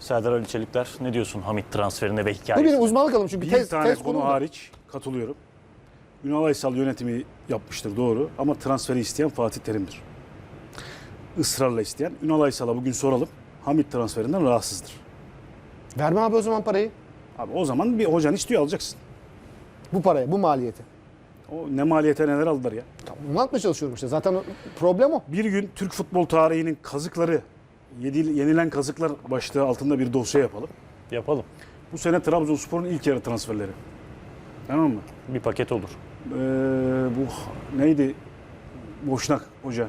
Serdar Ali Çelikler ne diyorsun Hamit transferine ve Bu hikayesine? benim uzmanlık alanım çünkü Bir tez, tane tez konu hariç katılıyorum. Ünal Aysal yönetimi yapmıştır doğru ama transferi isteyen Fatih Terim'dir. Israrla isteyen. Ünal Aysal'a bugün soralım. Hamit transferinden rahatsızdır. Verme abi o zaman parayı. Abi o zaman bir hocan istiyor alacaksın. Bu paraya, bu maliyeti. O ne maliyete neler aldılar ya. Tamam, Bunu anlatmaya çalışıyorum işte. Zaten problem o. Bir gün Türk futbol tarihinin kazıkları, yedi- yenilen kazıklar başlığı altında bir dosya yapalım. Yapalım. Bu sene Trabzonspor'un ilk yarı transferleri. Tamam mı? Bir paket olur. Ee, bu neydi? Boşnak hoca.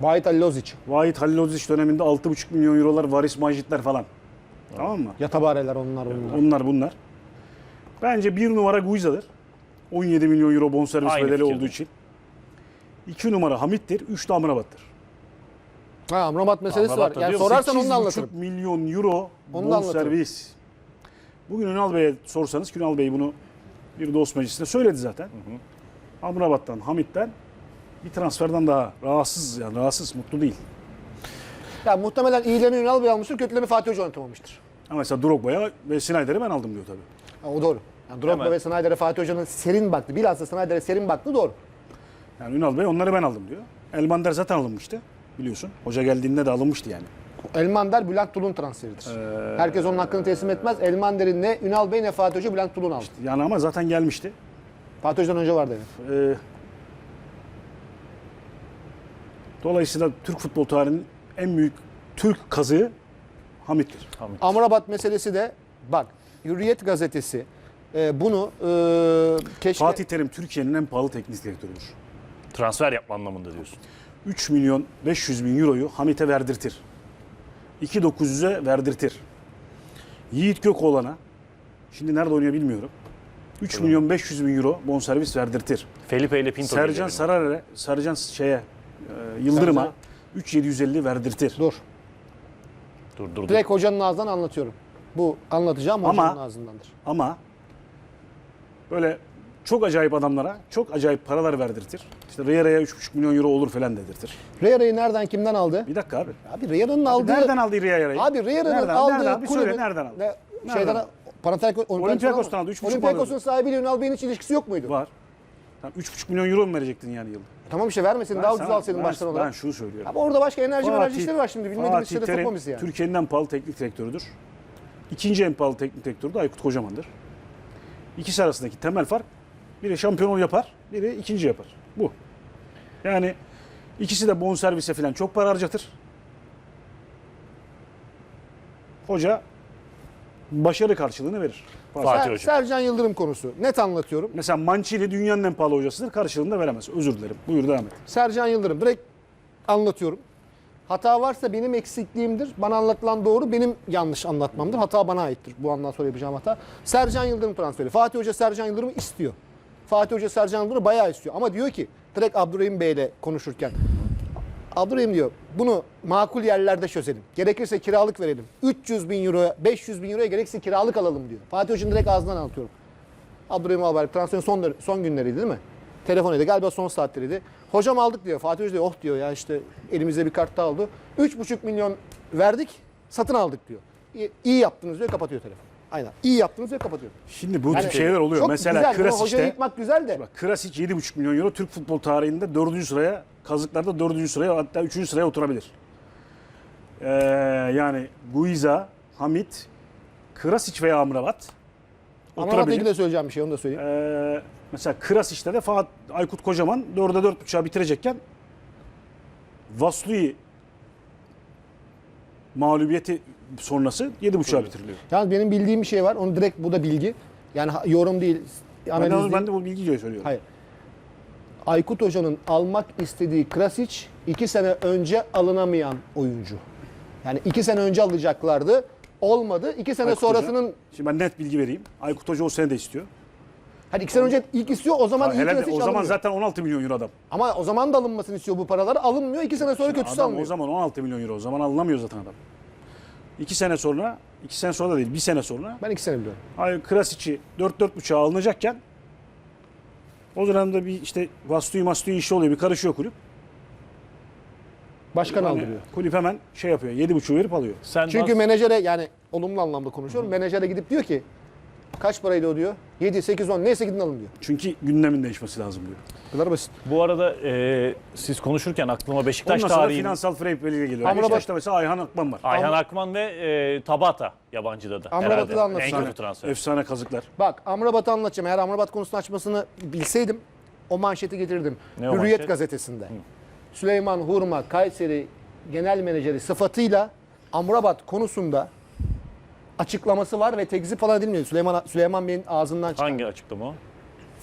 Vahit Ali Lozic. Vahit Halilovic döneminde 6,5 milyon eurolar varis majitler falan. Tamam mı? Yatabareler onlar bunlar. Onlar bunlar. Bence bir numara Guiza'dır. 17 milyon euro bonservis Aynı bedeli fikirde. olduğu için. İki numara Hamit'tir. Üç de Amrabat'tır. Ha Amrabat meselesi Amrabat var. Yani sorarsan onu da 8,5 anlatırım. milyon euro Onu da anlatırım. bonservis. Bugün Ünal Bey'e sorsanız Ünal Bey bunu bir dost meclisinde söyledi zaten. Amrabat'tan, Hamit'ten bir transferden daha rahatsız yani rahatsız, mutlu değil. Ya muhtemelen iyilerini Ünal Bey almıştır, kötülerini Fatih Hoca oynatamamıştır. Ama mesela Drogba'ya ve Snyder'i ben aldım diyor tabii. Ha, o doğru. Yani Drogba Hemen. ve Snyder'e Fatih Hoca'nın serin baktı. Bilhassa Snyder'e serin baktı doğru. Yani Ünal Bey onları ben aldım diyor. Elmander zaten alınmıştı biliyorsun. Hoca geldiğinde de alınmıştı yani. Elmander Bülent Tulun transferidir. Ee, Herkes onun hakkını teslim etmez. Elmander'in ne Ünal Bey ne Fatih Hoca Bülent Tulun aldı. Yani ama zaten gelmişti. Fatih Hoca'dan önce vardı evet. Ee, dolayısıyla Türk futbol tarihinin en büyük Türk kazığı Hamit'tir. Hamit. Amrabat meselesi de bak Hürriyet gazetesi e, bunu e, keşke Fatih Terim Türkiye'nin en pahalı teknik direktörüdür. Transfer yapma anlamında diyorsun. 3 milyon 500 bin euroyu Hamit'e verdirtir. 2.900'e verdirtir. Yiğit Gökoğlan'a şimdi nerede oynuyor bilmiyorum. 3 milyon 500 bin euro bonservis verdirtir. Felipe ile Pinto Sercan. Sararer'e, Sercan şeye, e, Yıldırım'a Sercan. 3750 verdirtir. dur. Dur dur dur. Direkt hocanın ağzından anlatıyorum. Bu anlatacağım Ama- hocanın ağzındandır. Ama böyle çok acayip adamlara çok acayip paralar verdirtir. İşte Riera'ya 3,5 milyon euro olur falan dedirtir. Riera'yı nereden kimden aldı? Bir dakika abi. Abi Riera'nın aldığı Nereden aldı Riera'yı? Abi Riera'nın aldığı Nereden? Bir söyle nereden aldı? Ne, Nereden şeyden aldı? Panathinaikos Olympiakos'tan aldı, Olympiakos'un aldı. sahibiyle Ünal Bey'in hiç ilişkisi yok muydu? Var. Tamam, 3,5 milyon euro mu verecektin yani yılda? Tamam işte vermesin Ben daha ucuz alsaydın ben- baştan Ben olarak. şunu söylüyorum. Abi orada başka enerji enerji işleri var şimdi bilmediğimiz Fatih işlere Terim, sokma bizi yani. Türkiye'nin en pahalı teknik direktörüdür. İkinci en pahalı teknik direktörü de Aykut Kocaman'dır. İkisi arasındaki temel fark biri şampiyonluğu yapar, biri ikinci yapar. Bu. Yani ikisi de bonservise falan çok para harcatır. Hoca başarı karşılığını verir. Fatih Ser- Hoca. Sercan Yıldırım konusu. Net anlatıyorum. Mesela Mancini dünyanın en pahalı hocasıdır. Karşılığında veremez. Özür dilerim. Buyur devam et. Sercan Yıldırım direkt anlatıyorum. Hata varsa benim eksikliğimdir. Bana anlatılan doğru benim yanlış anlatmamdır. Hata bana aittir. Bu andan sonra yapacağım hata. Sercan Yıldırım transferi. Fatih Hoca Sercan Yıldırım'ı istiyor. Fatih Hoca Sercan Yıldırım'ı bayağı istiyor. Ama diyor ki direkt Abdurrahim Bey'le konuşurken Abdurrahim diyor bunu makul yerlerde çözelim. Gerekirse kiralık verelim. 300 bin euroya 500 bin euroya gerekirse kiralık alalım diyor. Fatih Hoca'nın direkt ağzından anlatıyorum. Abdurrahim Albayrak transferin son, son günleriydi değil mi? Telefon edildi. Galiba son saatleriydi. Hocam aldık diyor. Fatih Hoca diyor oh diyor ya işte elimizde bir kart daha oldu. 3,5 milyon verdik satın aldık diyor. İyi, iyi yaptınız diyor kapatıyor telefonu. Aynen. İyi yaptınız diyor kapatıyor. Şimdi bu Yani tip şeyler oluyor. Çok Mesela güzel. Krasic'te yıkmak güzel de. Bak Krasic 7,5 milyon euro Türk futbol tarihinde 4. sıraya kazıklarda 4. sıraya hatta 3. sıraya oturabilir. Ee, yani Guiza, Hamit, Krasic veya Amrabat Amrabat'la ilgili oturabilir. de söyleyeceğim bir şey onu da söyleyeyim. Ee, mesela Krasic'te de Fuat Aykut Kocaman 4'e 4.5'a bitirecekken Vaslui mağlubiyeti sonrası 7.5'a bitiriliyor. Yalnız benim bildiğim bir şey var. Onu direkt bu da bilgi. Yani yorum değil, Ben analiz de, değil. ben de bu bilgiyi söylüyorum. Hayır. Aykut Hoca'nın almak istediği Krasic iki sene önce alınamayan oyuncu. Yani iki sene önce alacaklardı. Olmadı. İki sene Aykut Hoca- sonrasının Şimdi ben net bilgi vereyim. Aykut Hoca o sene de istiyor. Hadi iki sene önce ilk istiyor o zaman Ha, helal- Krasic o zaman alınmıyor. zaten 16 milyon euro adam. Ama o zaman da alınmasını istiyor bu paralar. Alınmıyor. iki sene sonra kötüsü Adam alınıyor. o zaman 16 milyon euro. O zaman alınamıyor zaten adam. İki sene sonra, iki sene sonra da değil, bir sene sonra Ben iki sene biliyorum. Ay Krasic'i 4-4.5'a alınacakken o dönemde bir işte Vastuyu Mastuyu işi oluyor. Bir karışıyor kulüp. Başkan Yani aldırıyor. kulüp hemen şey yapıyor. 7,5 verip alıyor. Sen Çünkü nasıl- menajere yani olumlu anlamda konuşuyorum. Menajere gidip diyor ki kaç paraydı o diyor. 7, 8, 10 neyse gidin alın diyor. Çünkü gündemin değişmesi lazım diyor. Bu kadar basit. bu arada e, siz konuşurken aklıma Beşiktaş Ondan sonra tarihi finansal fair play ile geliyor. Amrabat- Beşiktaş'ta mesela Ayhan Akman var. Ayhan Akman ve e, Tabata yabancıda da. Amrabat'ı herhalde. da anlatsana. En kötü transfer. Efsane kazıklar. Bak Amrabat'ı anlatacağım. Eğer Amrabat konusunu açmasını bilseydim o manşeti getirirdim. Ne o Hürriyet manşet? gazetesinde. Süleyman Hurma Kayseri Genel Menajeri sıfatıyla Amrabat konusunda açıklaması var ve tekzip falan edilmiyor. Süleyman Süleyman Bey'in ağzından çıkan. Hangi açıklama o?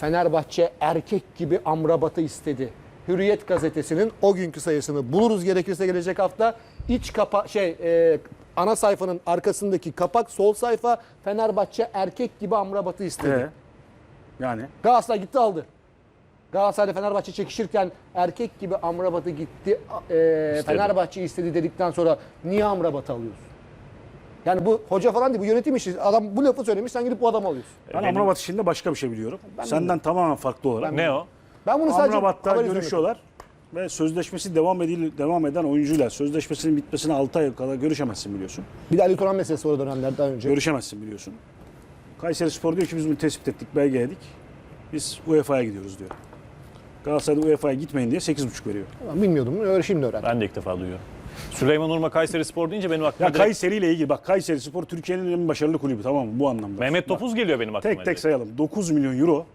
Fenerbahçe erkek gibi Amrabat'ı istedi. Hürriyet gazetesinin o günkü sayısını buluruz gerekirse gelecek hafta. İç kapa şey e, ana sayfanın arkasındaki kapak sol sayfa Fenerbahçe erkek gibi Amrabat'ı istedi. Ee, yani Galatasaray gitti aldı. Galatasaray'la Fenerbahçe çekişirken erkek gibi Amrabat'ı gitti e, Fenerbahçe istedi dedikten sonra niye Amrabat'ı alıyorsun? Yani bu hoca falan değil bu yönetim işi. Adam bu lafı söylemiş sen gidip bu adamı alıyorsun. ben Benim- Amrabat işinde başka bir şey biliyorum. Senden tamamen farklı olarak. Ne o? Ben bunu sadece Amrabat'ta görüşüyorlar ve sözleşmesi devam edil devam eden oyuncuyla sözleşmesinin bitmesine 6 ay kadar görüşemezsin biliyorsun. Bir de Ali Turan meselesi o dönemlerden önce. Görüşemezsin biliyorsun. Kayseri Spor diyor ki biz bunu tespit ettik, belgeledik. Biz UEFA'ya gidiyoruz diyor. Galatasaray'da UEFA'ya gitmeyin diye 8,5 veriyor. Ben bilmiyordum. Öyle şimdi öğrendim. Ben de ilk defa duyuyorum. Süleyman Urma Kayseri Spor deyince benim aklıma Ya direkt Kayseri ile ilgili bak Kayseri Spor Türkiye'nin en başarılı kulübü tamam mı bu anlamda. Mehmet Bak, Topuz geliyor benim aklıma. Tek tek direkt. sayalım. 9 milyon euro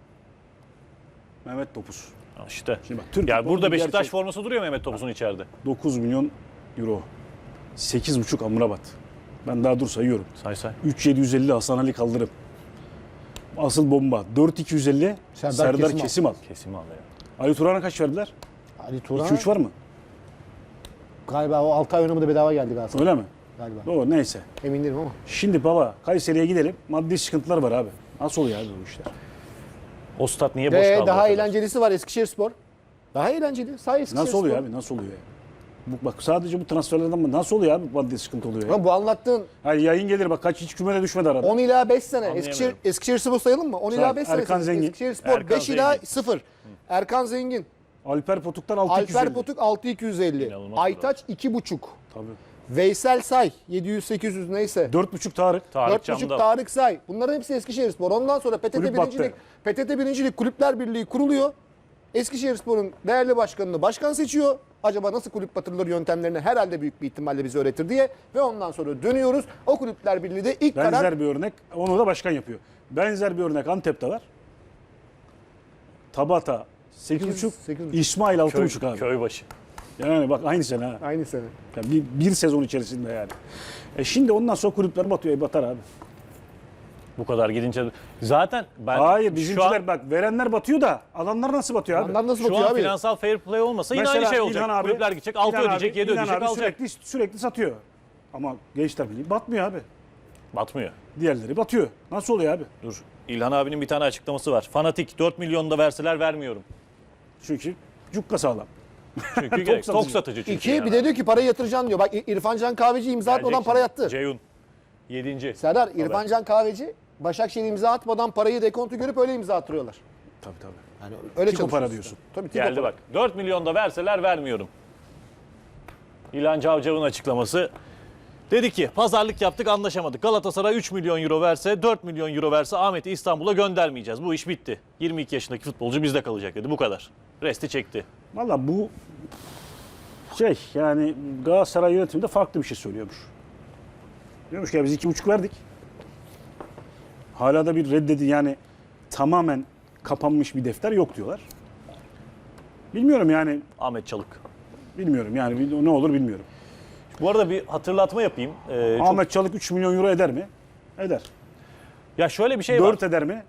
Mehmet Topuz. İşte. Şimdi bak, Türk ya burada Beşiktaş gerçek. forması duruyor Mehmet Topuz'un içeride. 9 milyon euro. 8,5 Amrabat. Ben daha dur sayıyorum. Say say. 3750 Hasan Ali Kaldırım. Asıl bomba. 4250 Serdar Serdar, Kesimal. Kesimal. Kesim al ya. Ali Turan'a kaç verdiler? Ali Turan 2-3 var mı? Galiba o 6 ay oynamı da bedava geldi Galatasaray. Öyle mi? Galiba. Doğru neyse. Emin değilim ama. Şimdi baba Kayseri'ye gidelim. Maddi sıkıntılar var abi. Nasıl oluyor abi bu işler? O stat niye boş Ve kaldı? daha kadar? eğlencelisi var Eskişehir Spor. Daha eğlenceli. Say Eskişehir Nasıl oluyor Spor. abi? Nasıl oluyor ya? Bu, bak sadece bu transferlerden mi? Nasıl oluyor abi maddi sıkıntı oluyor ya? Bu anlattığın Hayır yayın gelir bak kaç hiç kümede düşmedi arada. 10 ila 5 sene. Eskişehir, Eskişehir Spor sayalım mı? 10 ila Say. 5 sene. Erkan Zengin. Eskişehir Spor Erkan 5 ila Zengin. 0. Erkan Zengin. Alper Potuk'tan 650. Alper Potuk 6250. İnanılmaz Aytaç 2,5. Tabii. Veysel Say 700-800 neyse. 4,5 Tarık. Tarık 4,5 Cam'da. Tarık Say. Bunların hepsi Eskişehir Spor. Ondan sonra PTT Kulüp birincilik, battı. PTT birincilik Kulüpler Birliği kuruluyor. Eskişehir Spor'un değerli başkanını başkan seçiyor. Acaba nasıl kulüp batırılır yöntemlerini herhalde büyük bir ihtimalle bize öğretir diye. Ve ondan sonra dönüyoruz. O Kulüpler Birliği de ilk Benzer karar bir örnek. Onu da başkan yapıyor. Benzer bir örnek Antep'te var. Tabata 8,5. 8,5. İsmail 6,5 Köy, abi. Köybaşı. Yani bak aynı sene ha. aynı sene. Yani bir, bir sezon içerisinde yani. E şimdi ondan sonra kulüpler batıyor. E batar abi. Bu kadar gidince zaten ben Hayır şu bizimkiler an, bak verenler batıyor da alanlar nasıl batıyor abi? Onlar nasıl şu bakıyor an abi? finansal fair play olmasa yine aynı şey olacak. İlhan abi- Kulüpler gidecek 6 İlhan ödeyecek, abi- 7 İlhan ödeyecek abi alacak. Sürekli, sürekli satıyor. Ama Gençler Birliği batmıyor abi. Batmıyor. Diğerleri batıyor. Nasıl oluyor abi? Dur. İlhan abinin bir tane açıklaması var. Fanatik 4 milyon da verseler vermiyorum. Çünkü cukka sağlam. Çünkü gerek. satıcı. Tok satıcı çünkü. İki yani. bir de diyor ki parayı yatıracaksın diyor. Bak İrfan Can Kahveci imza atmadan Gelecek para şimdi. yattı. Ceyhun. 7. Serdar İrfan Can Kahveci Başakşehir imza atmadan parayı dekontu görüp öyle imza attırıyorlar. Tabii tabii. Yani öyle Tiko para diyorsun. Tabii Tiko Geldi para. bak. 4 milyon da verseler vermiyorum. İlhan Cavcav'ın açıklaması. Dedi ki pazarlık yaptık anlaşamadık. Galatasaray 3 milyon euro verse 4 milyon euro verse Ahmet'i İstanbul'a göndermeyeceğiz. Bu iş bitti. 22 yaşındaki futbolcu bizde kalacak dedi. Bu kadar. Resti çekti. Valla bu şey yani Galatasaray yönetimi de farklı bir şey söylüyormuş. Diyormuş ki ya biz iki buçuk verdik. Hala da bir reddedi yani tamamen kapanmış bir defter yok diyorlar. Bilmiyorum yani Ahmet Çalık. bilmiyorum yani ne olur bilmiyorum. Bu arada bir hatırlatma yapayım. Ee, çok- Ahmet Çalık 3 milyon euro eder mi? Eder. Ya şöyle bir şey 4 var. eder mi?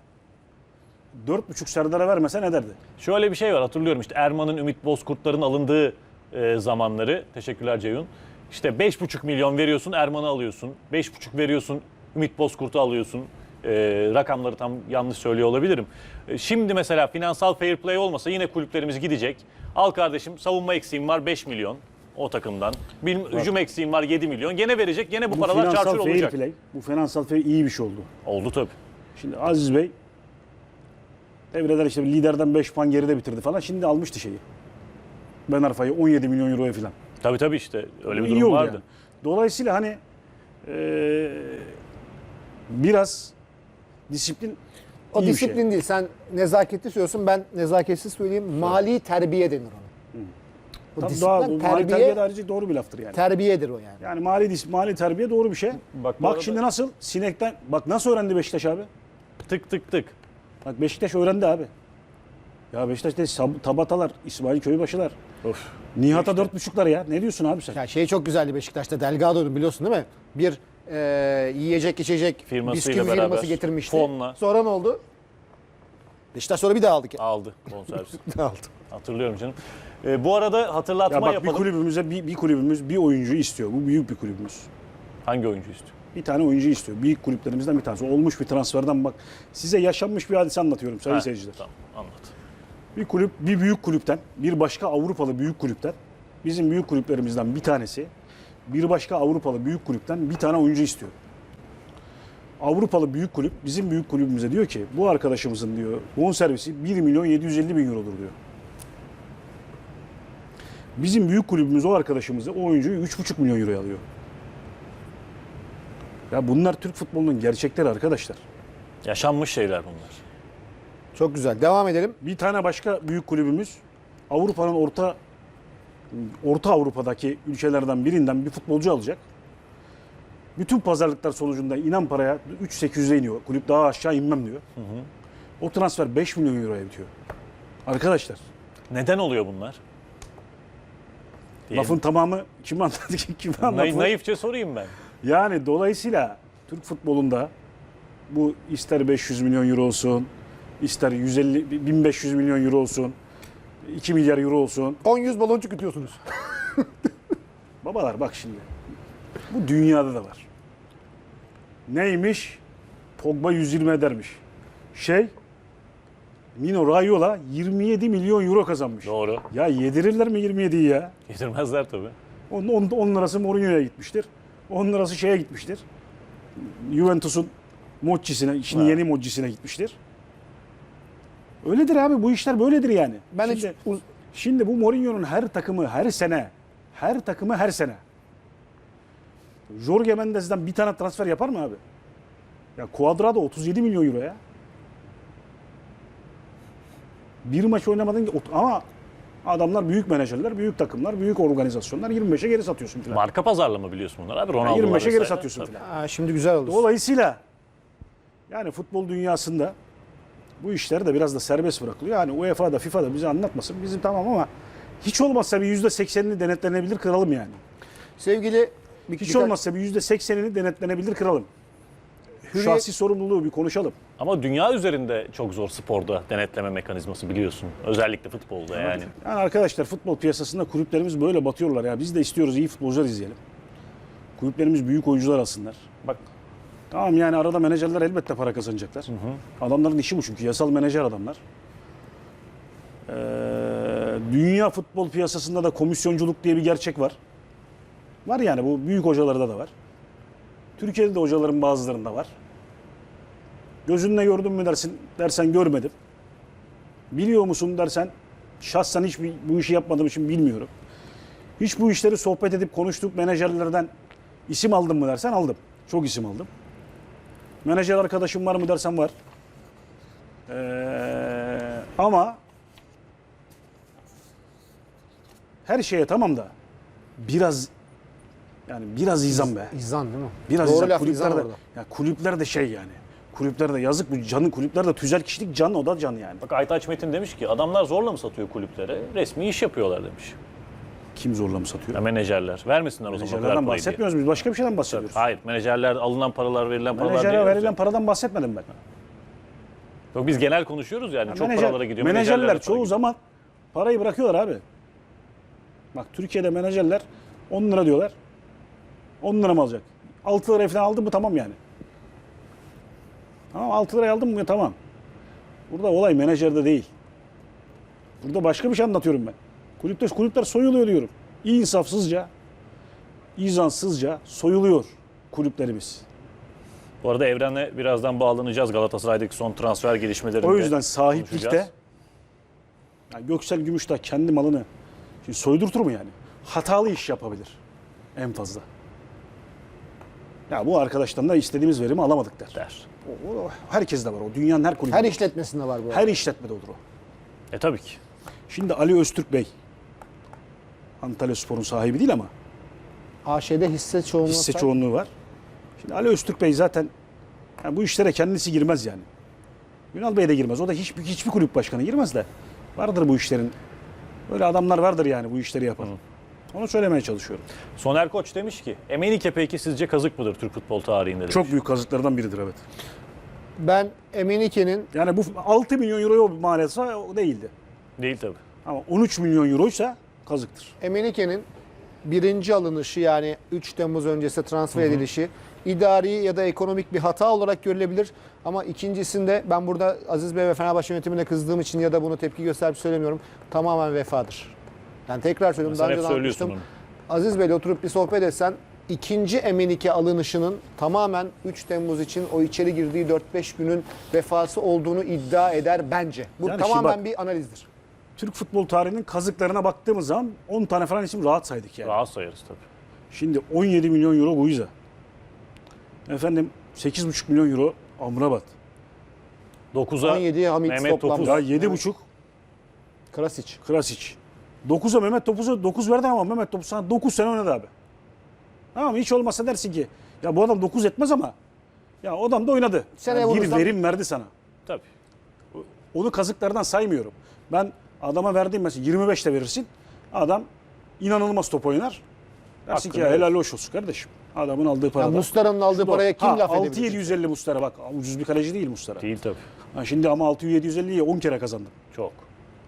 4,5 Serdar'a vermesen ederdi. Şöyle bir şey var hatırlıyorum işte Erman'ın Ümit Bozkurtların alındığı e, zamanları. Teşekkürler Ceyhun. İşte 5,5 milyon veriyorsun Erman'ı alıyorsun. 5,5 veriyorsun Ümit Bozkurt'u alıyorsun. E, rakamları tam yanlış söylüyor olabilirim. E, şimdi mesela finansal fair play olmasa yine kulüplerimiz gidecek. Al kardeşim savunma eksiğim var 5 milyon o takımdan. Bil, hücum eksiğim var 7 milyon. Gene verecek gene bu, Bu paralar çarçur olacak. play, bu finansal fair iyi bir şey oldu. Oldu tabii. Şimdi Aziz Bey devreler işte liderden 5 puan geride bitirdi falan. Şimdi almıştı şeyi. Ben Arfa'yı 17 milyon euroya falan. Tabii tabii işte öyle bir İyi durum oldu vardı. yani. Dolayısıyla hani eee, biraz disiplin O iyi bir disiplin şey. değil. Sen nezaketli söylüyorsun. Ben nezaketsiz söyleyeyim. Mali terbiye denir ona. O Tabii disiplin bu mali terbiye, terbiye de ayrıca doğru bir laftır yani. terbiyedir o yani. Yani mali dis- mali terbiye doğru bir şey. Bak Bak, bu arada- şimdi nasıl sinekten bak nasıl öğrendi Beşiktaş abi? Tık tık tık. Bak Beşiktaş öğrendi abi. Ya Beşiktaş'ta Sab- Tabatalar, İsmail Köybaşılar, Of. Nihat'a dört buçuklar ya. Ne diyorsun abi sen? Ya şey çok güzeldi Beşiktaş'ta Delgado'nun biliyorsun değil mi? Bir e, yiyecek içecek Firmasıyla bisküvi beraber, firması getirmişti. fonla. Sonra ne oldu? Beşiktaş sonra bir daha aldık. Aldı bonservis. aldı. Hatırlıyorum canım. Ee, bu arada hatırlatma Ya bak bir yapalım. kulübümüze bir, bir kulübümüz bir oyuncu istiyor. Bu büyük bir kulübümüz. Hangi oyuncu istiyor? Bir tane oyuncu istiyor. Büyük kulüplerimizden bir tanesi. Olmuş bir transferden bak. Size yaşanmış bir hadise anlatıyorum sayın Ha, seyirciler. Tamam anlat. Bir kulüp bir büyük kulüpten, bir başka Avrupalı büyük kulüpten, bizim büyük kulüplerimizden bir tanesi bir başka Avrupalı büyük kulüpten bir tane oyuncu istiyor. Avrupalı büyük kulüp bizim büyük kulübümüze diyor ki bu arkadaşımızın diyor bonservisi 1 milyon 750 bin eurodur diyor. Bizim büyük kulübümüz o arkadaşımızı o oyuncuyu 3,5 milyon euroya alıyor. Ya bunlar Türk futbolunun gerçekleri arkadaşlar. Yaşanmış şeyler bunlar. Çok güzel. Devam edelim. Bir tane başka büyük kulübümüz Avrupa'nın orta Orta Avrupa'daki ülkelerden birinden bir futbolcu alacak. Bütün pazarlıklar sonucunda inan paraya 3.800'e iniyor. Kulüp daha aşağı inmem diyor. O transfer 5 milyon euroya bitiyor. Arkadaşlar Neden oluyor bunlar? Diyelim. lafın tamamı kim anladı ki kim Nay- anladı? naifçe sorayım ben. Yani dolayısıyla Türk futbolunda bu ister 500 milyon euro olsun, ister 150 1500 milyon euro olsun, 2 milyar euro olsun. 10-100 baloncuk ütüyorsunuz. Babalar bak şimdi. Bu dünyada da var. Neymiş? Pogba 120 edermiş. Şey Mino Raiola 27 milyon euro kazanmış. Doğru. Ya yedirirler mi 27'yi ya? Getirmezler tabii. 10 on, on lirası Mourinho'ya gitmiştir. 10 lirası şeye gitmiştir. Juventus'un Mocci'sine, şimdi yeni Mocci'sine gitmiştir. Öyledir abi bu işler böyledir yani. Ben şimdi, hiç uz- şimdi bu Mourinho'nun her takımı her sene, her takımı her sene. Jorge Mendes'den bir tane transfer yapar mı abi? Ya Cuadrado 37 milyon euro ya. Bir maç oynamadın ama adamlar büyük menajerler, büyük takımlar, büyük organizasyonlar 25'e geri satıyorsun filan. Marka pazarlama biliyorsun bunlar abi. Ronaldo 25'e geri satıyorsun filan. Şimdi güzel oldu. Dolayısıyla yani futbol dünyasında bu işler de biraz da serbest bırakılıyor. Yani UEFA'da, FIFA'da bize anlatmasın. Bizim tamam ama hiç olmazsa bir %80'ini denetlenebilir kıralım yani. Sevgili bir, Hiç birkaç- olmazsa bir %80'ini denetlenebilir kıralım. Hürriyet- Şahsi sorumluluğu bir konuşalım. Ama dünya üzerinde çok zor sporda denetleme mekanizması biliyorsun. Özellikle futbolda yani. Yani arkadaşlar futbol piyasasında kulüplerimiz böyle batıyorlar ya. Biz de istiyoruz iyi futbolcular izleyelim. Kulüplerimiz büyük oyuncular alsınlar. Bak Tamam yani arada menajerler elbette para kazanacaklar. Adamların işi bu çünkü yasal menajer adamlar. Ee, dünya futbol piyasasında da komisyonculuk diye bir gerçek var. Var yani bu büyük hocalarda da var. Türkiye'de de hocaların bazılarında var. Gözünle gördün mü dersin dersen görmedim. Biliyor musun dersen şahsen hiç bu işi yapmadığım için bilmiyorum. Hiç bu işleri sohbet edip konuştuk menajerlerden isim aldın mı dersen aldım. Çok isim aldım. Menajer arkadaşım var mı dersen var. Ee, ama her şeye tamam da biraz yani biraz izan be. İzan değil mi? Biraz Doğru izan. Kulüpler de, ya kulüpler de şey yani. Kulüpler de yazık bu canın kulüpler de tüzel kişilik can o da can yani. bak Aytaç Metin demiş ki adamlar zorla mı satıyor kulüplere? Resmi iş yapıyorlar demiş. Kim zorla mı satıyor? Ya menajerler. Vermesinler o zaman Menajerlerden bahsetmiyoruz biz başka bir şeyden bahsediyoruz. Hayır menajerler alınan paralar verilen paralar Menajere değil. verilen paradan bahsetmedim ben. Yok biz genel konuşuyoruz yani. Çok Menajer- paralara gidiyor. Menajerler çoğu gidiyor. zaman parayı bırakıyorlar abi. Bak Türkiye'de menajerler 10 lira diyorlar. 10 lira mı alacak? 6 liraya falan aldın mı tamam yani. Tamam 6 liraya aldın mı tamam. Burada olay menajerde değil. Burada başka bir şey anlatıyorum ben. Kulüpte, kulüpler soyuluyor diyorum. İnsafsızca, izansızca soyuluyor kulüplerimiz. Bu arada Evren'le birazdan bağlanacağız. Galatasaray'daki son transfer gelişmelerinde. O yüzden sahiplikte yani Göksel Gümüştağ kendi malını şimdi soydurtur mu yani? hatalı iş yapabilir en fazla. Ya bu arkadaştan da istediğimiz verimi alamadık der. Der. O, o herkes de var o. Dünyanın her kulübünde. Her işletmesinde var bu. arada. her işletmede olur o. E tabii ki. Şimdi Ali Öztürk Bey Antalya Spor'un sahibi değil ama AŞ'de hisse çoğunluğu. hisse çoğunluğu var. Şimdi Ali Öztürk Bey zaten yani bu işlere kendisi girmez yani. Ünal Bey de girmez. O da hiçbir, hiçbir kulüp başkanı girmez de. Vardır bu işlerin. Böyle adamlar vardır yani bu işleri yapan. Onu söylemeye çalışıyorum. Soner Koç demiş ki Emenike peki sizce kazık mıdır Türk futbol tarihinde demiş. Çok büyük kazıklardan biridir evet. Ben Emenike'nin Yani bu 6 milyon euro o değildi. Değil tabii. Ama 13 milyon euroysa kazıktır. Emenike'nin birinci alınışı yani 3 Temmuz öncesi transfer edilişi idari ya da ekonomik bir hata olarak görülebilir. Ama ikincisinde ben burada Aziz Bey ve Fenerbahçe yönetimine kızdığım için ya da bunu tepki gösterip söylemiyorum. Tamamen vefadır. Yani tekrar söylüyorum. Daha önce anlatmıştım. onu. Aziz Bey'le oturup bir sohbet etsen ikinci Emenike alınışının tamamen 3 Temmuz için o içeri girdiği 4-5 günün vefası olduğunu iddia eder bence. Bu Yani tamamen bak- bir analizdir. Türk futbol tarihinin kazıklarına baktığımız zaman 10 tane falan isim rahat saydık yani. Rahat sayarız tabii. Şimdi 17 milyon euro Guiza. Efendim 8,5 milyon euro Amrabat. 9'a 17 Hamit Mehmet toplam. Topuz. Ya 7,5 Krasic. Krasic. 9'a Mehmet Topuz'a 9 verdin ama Mehmet Topuz sana 9 sene oynadı abi. Tamam mı? hiç olmazsa dersin ki ya bu adam 9 etmez ama ya o adam da oynadı. Seneye Yani bir vurursam- verim verdi sana. tabii. Onu kazıklardan saymıyorum. Ben adama verdiğim mesela 25 de verirsin. Adam inanılmaz top oynar. Dersin ki Hakkını ya helal hoş olsun kardeşim. Adamın aldığı paradan. Mustara'nın aldığı paraya kim laf edebilir? 6750 Mustara bak ucuz bir kaleci değil Mustara. Değil tabii. Ha, şimdi ama 6750'yi 10 kere kazandı. Çok.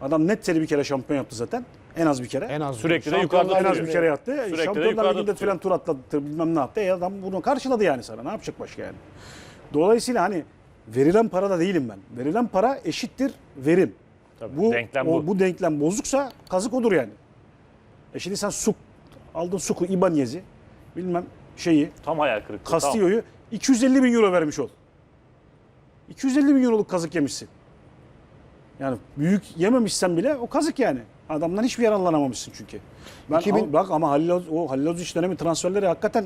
Adam net seri bir kere şampiyon yaptı zaten. En az bir kere. En az. Sürekli de yukarıda En az duruyor. bir kere yaptı. Sürekli de Şampiyonlar yukarıda Ligi'nde tutuyor. falan tur atladı bilmem ne yaptı. E adam bunu karşıladı yani sana. Ne yapacak başka yani? Dolayısıyla hani verilen para da değilim ben. Verilen para eşittir verim. Tabii, Bu, denklem o- bu. bu denklem bozuksa kazık odur yani. E şimdi sen Suk, aldın Suk'u, İbanyez'i, bilmem şeyi, Tam hayal kırıklığı. Castillo'yu 250 bin euro vermiş ol. 250 bin euroluk kazık yemişsin. Yani büyük yememişsen bile o kazık yani. Adamdan hiçbir yararlanamamışsın çünkü. Ben 2000 ama- bak ama Halil Oz- o Halil Oziç dönemi transferleri hakikaten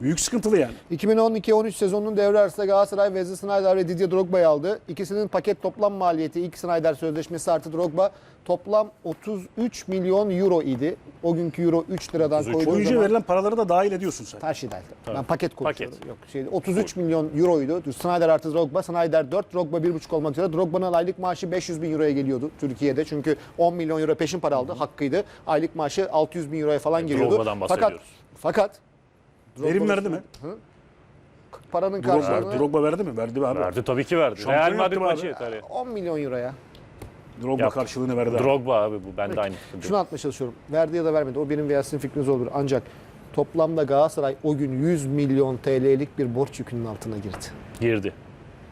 büyük sıkıntılı yani. 2012-13 sezonunun devre arasında Galatasaray Wesley Sneijder ve Didier Drogba'yı aldı. İkisinin paket toplam maliyeti ilk Sneijder sözleşmesi artı Drogba toplam 33 milyon euro idi. O günkü euro 3 liradan 33. koyduğu Oyuncuya zaman verilen paraları da dahil ediyorsun sen. her şey dahil. Ben paket konuşuyorum. Paket. Yok şey, 33 milyon euroydu. Snyder artı Drogba. Snyder 4, Drogba 1,5 olmak üzere. Drogba'nın aylık maaşı 500 bin euroya geliyordu Türkiye'de. Çünkü 10 milyon euro peşin para aldı. Hakkıydı. Aylık maaşı 600 bin euroya falan geliyordu. Drogba'dan fakat bahsediyoruz. fakat Verim verdi mi? Hı? Paranın Drogba, karşılığını Drogba verdi mi? Verdi mi abi? Verdi tabii ki verdi. Şampiyon Real Madrid maçı abi. yeter ya. 10 milyon euroya. Drogba Yaptı. karşılığını verdi abi. Drogba abi bu. Ben de aynı fikirdeyim. Şunu atmaya çalışıyorum. Verdi ya da vermedi. O benim veya sizin fikriniz olur. Ancak toplamda Galatasaray o gün 100 milyon TL'lik bir borç yükünün altına girdi. Girdi.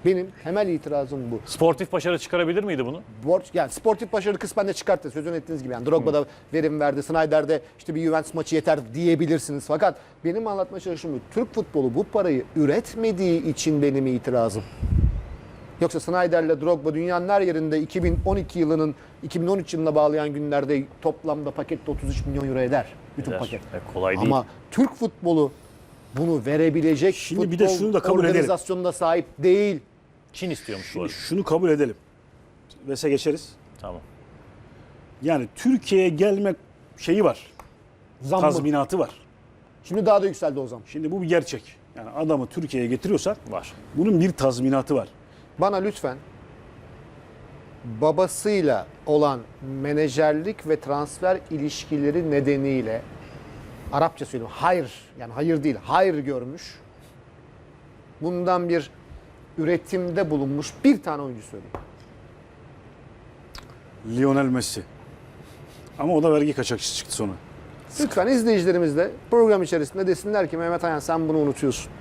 Benim temel itirazım bu. Sportif başarı çıkarabilir miydi bunu? borç yani sportif başarı kısmen de çıkarttı sözünü ettiğiniz gibi yani Drogba'da verim verdi Snyder'de işte bir Juventus maçı yeter diyebilirsiniz fakat benim anlatmaya çalıştığım bu Türk futbolu bu parayı üretmediği için benim itirazım. Yoksa Snyder'le Drogba dünyanın her yerinde 2012 yılının 2013 yılına bağlayan günlerde toplamda pakette 33 milyon euro eder. Bütün Eder. paket. E, kolay değil. Ama Türk futbolu bunu verebilecek Şimdi bir de futbol şunu da kabul edelim. organizasyonuna sahip değil. Çin istiyormuş bu Şimdi arada. şunu kabul edelim. Vese geçeriz. Tamam. Yani Türkiye'ye gelmek şeyi var. Zammı. Tazminatı var. Şimdi daha da yükseldi o zaman. Şimdi bu bir gerçek. Yani adamı Türkiye'ye getiriyorsan Var. bunun bir tazminatı var. Bana lütfen babasıyla olan menajerlik ve transfer ilişkileri nedeniyle Arapça söylüyorum. Hayır yani hayır değil. Hayır görmüş. Bundan bir üretimde bulunmuş bir tane oyuncu söyleyeyim. Lionel Messi. Ama o da vergi kaçakçısı çıktı sonra. Lütfen izleyicilerimiz de program içerisinde desinler ki Mehmet Ayan sen bunu unutuyorsun.